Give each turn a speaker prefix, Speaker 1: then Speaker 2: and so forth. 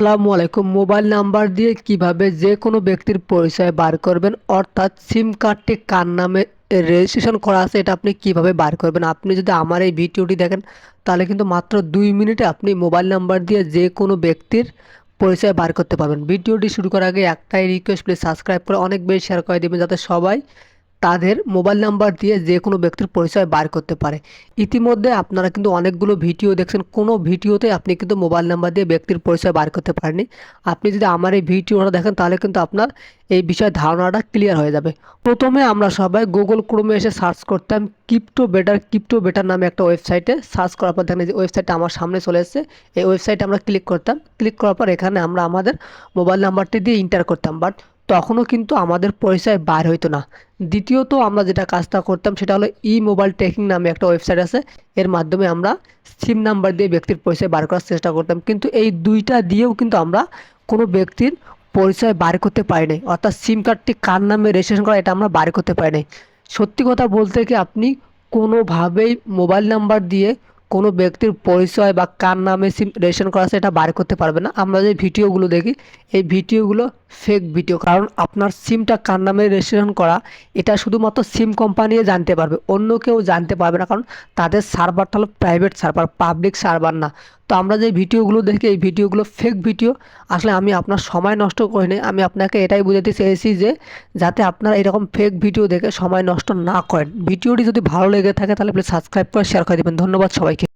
Speaker 1: আসসালামু আলাইকুম। Mobile number দিয়ে কীভাবে যে কোনো ব্যক্তির পরিচয় বার করবেন, অর্থাৎ সিম কার্ডটি কার নামে রেজিস্ট্রেশন করা আছে, এটা আপনি কীভাবে বার করবেন? আপনি যদি আমার এই ভিডিওটি দেখেন, তাহলে কিন্তু মাত্র দুই মিনিটে আপনি মোবাইল নাম্বার দিয়ে যে কোনো ব্যক্তির পরিচয় বার করতে পারবেন। ভিডিওটি শুরু করার আগে একটাই রিকোয়েস্ট প্লিজ সাবস্ক্রাইব করে অনেক বেশি শেয়ার করে দেবেন, যাতে সবাই তাদের মোবাইল নাম্বার দিয়ে যে কোনো ব্যক্তির পরিচয় বার করতে পারে। ইতিমধ্যে আপনারা কিন্তু অনেকগুলো ভিডিও দেখছেন। কোনো ভিডিওতে আপনি কিন্তু মোবাইল নাম্বার দিয়ে ব্যক্তির পরিচয় বার করতে পারেননি। আপনি যদি আমার এই ভিডিওটা দেখেন, তাহলে কিন্তু আপনার এই বিষয়ে ধারণাটা ক্লিয়ার হয়ে যাবে। প্রথমে আমরা সবাই গুগল ক্রোমে এসে সার্চ করতাম ক্রিপ্টো বেটার ক্রিপ্টো বেটার নামে একটা ওয়েবসাইটে। সার্চ করার পর দেখেন যে ওয়েবসাইটটা আমার সামনে চলে এসেছে। এই ওয়েবসাইটে আমরা ক্লিক করতাম। ক্লিক করার পর এখানে আমরা আমাদের মোবাইল নাম্বারটি দিয়ে ইন্টার করতাম। বাট তখনও কিন্তু আমাদের পরিচয় বার হইতো না। দ্বিতীয়ত আমরা যেটা কাজটা করতাম সেটা হলো ই মোবাইল ট্র্যাকিং নামে একটা ওয়েবসাইট আছে। এর মাধ্যমে আমরা সিম নাম্বার দিয়ে ব্যক্তির পরিচয় বার করার চেষ্টা করতাম। কিন্তু এই দুইটা দিয়েও কিন্তু আমরা কোনো ব্যক্তির পরিচয় বার করতে পারি নাই। অর্থাৎ সিম কার্ডটি কার নামে রেজিস্ট্রেশন করা, এটা আমরা বার করতে পারি নাই। সত্যি কথা বলতে কি আপনি কোনোভাবেই মোবাইল নাম্বার দিয়ে কোনো ব্যক্তির পরিচয় বা কার নামে সিম রেজিস্ট্রেশন করা আছে এটা বার করতে পারবে না। আমরা যে ভিডিওগুলো দেখি, এই ভিডিওগুলো ফেক ভিডিও কারণ আপনার সিমটা কার নামে রেজিস্ট্রেশন করা, এটা শুধুমাত্র সিম কোম্পানিও জানতে পারবে। অন্য কেউ জানতে পারবে না, কারণ তাদের সার্ভারটা হলো প্রাইভেট সার্ভার পাবলিক সার্ভার না। তো আমরা যে ভিডিওগুলো দেখি, এই ভিডিওগুলো ফেক ভিডিও আসলে আমি আপনার সময় নষ্ট করি নি আমি আপনাকে এটাই বুঝাতে চেয়েছি যে, যাতে আপনারা এরকম ফেক ভিডিও দেখে সময় নষ্ট না করেন। ভিডিওটি যদি ভালো লেগে থাকে, তাহলে প্লিজ সাবস্ক্রাইব করে শেয়ার করে দেবেন। ধন্যবাদ সবাইকে।